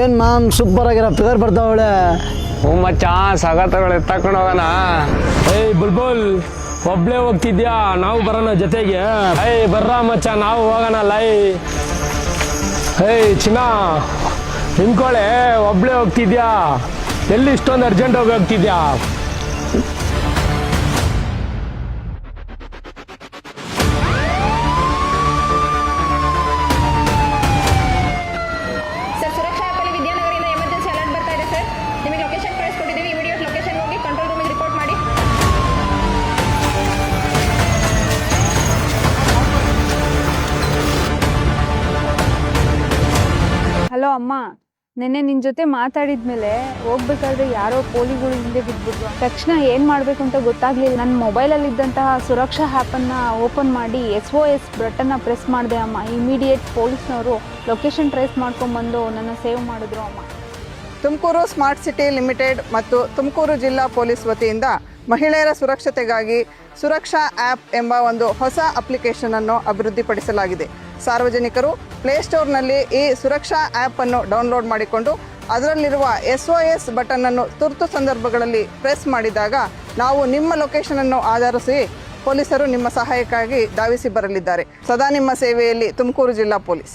ಏನು ma'am super ಆಗಿರೋ figure ಬರ್ತಾವಳೆ ಹ್ಞೂ ಮಚ್ಚ ಸಗತಗಳು ತಕೊಂಡು ಹೋಗೋಣ. ಏಯ್ ಬುಲ್ಬುಲ್ ಒಬ್ಳೆ ಹೋಗ್ತಿದ್ಯಾ? ನಾವು ಬರೋಣ ಜೊತೆಗೆ. ಏಯ್ ಬರ್ರ ಮಚ್ಚ ನಾವು ಹೋಗೋಣ ಲೈ. ಏಯ್ ಚಿನ್ನ ನಿನ್ಕೊಳೆ ಒಬ್ಳೆ ಹೋಗ್ತಿದ್ಯಾ? ಎಲ್ಲಿ ಇಷ್ಟೊಂದು ಅರ್ಜೆಂಟ್ ಹೋಗಿ ಹೋಗ್ತಿದ್ಯಾ? ಹಲೋ ಅಮ್ಮ, ನೆನ್ನೆ ನಿನ್ನ ಜೊತೆ ಮಾತಾಡಿದ್ಮೇಲೆ ಹೋಗ್ಬೇಕಾದ್ರೆ ಯಾರೋ ಪೋಲಿಗಳು ಹಿಂದೆ ಬಿದ್ಬಿಟ್ರು. ತಕ್ಷಣ ಏನು ಮಾಡಬೇಕು ಅಂತ ಗೊತ್ತಾಗ್ಲಿಲ್ಲ. ನನ್ನ ಮೊಬೈಲಲ್ಲಿದ್ದಂತಹ ಸುರಕ್ಷಾ ಆ್ಯಪನ್ನು ಓಪನ್ ಮಾಡಿ ಎಸ್ ಒ ಎಸ್ ಬಟನ್ನ ಪ್ರೆಸ್ ಮಾಡಿದೆ ಅಮ್ಮ. ಇಮಿಡಿಯೇಟ್ ಪೊಲೀಸ್ನವರು ಲೊಕೇಶನ್ ಟ್ರೇಸ್ ಮಾಡ್ಕೊಂಡ್ಬಂದು ನನ್ನ ಸೇವ್ ಮಾಡಿದ್ರು ಅಮ್ಮ. ತುಮಕೂರು ಸ್ಮಾರ್ಟ್ ಸಿಟಿ ಲಿಮಿಟೆಡ್ ಮತ್ತು ತುಮಕೂರು ಜಿಲ್ಲಾ ಪೊಲೀಸ್ ವತಿಯಿಂದ ಮಹಿಳೆಯರ ಸುರಕ್ಷತೆಗಾಗಿ ಸುರಕ್ಷಾ ಆ್ಯಪ್ ಎಂಬ ಒಂದು ಹೊಸ ಅಪ್ಲಿಕೇಶನ್ ಅನ್ನು ಅಭಿವೃದ್ಧಿಪಡಿಸಲಾಗಿದೆ. ಸಾರ್ವಜನಿಕರು ಪ್ಲೇಸ್ಟೋರ್ನಲ್ಲಿ ಈ ಸುರಕ್ಷಾ ಆ್ಯಪನ್ನು ಡೌನ್ಲೋಡ್ ಮಾಡಿಕೊಂಡು ಅದರಲ್ಲಿರುವ ಎಸ್ ಒ ಎಸ್ ಬಟನನ್ನು ತುರ್ತು ಸಂದರ್ಭಗಳಲ್ಲಿ ಪ್ರೆಸ್ ಮಾಡಿದಾಗ ನಾವು ನಿಮ್ಮ ಲೊಕೇಶನನ್ನು ಆಧರಿಸಿ ಪೊಲೀಸರು ನಿಮ್ಮ ಸಹಾಯಕ್ಕಾಗಿ ಧಾವಿಸಿ ಬರಲಿದ್ದಾರೆ. ಸದಾ ನಿಮ್ಮ ಸೇವೆಯಲ್ಲಿ ತುಮಕೂರು ಜಿಲ್ಲಾ ಪೊಲೀಸ್.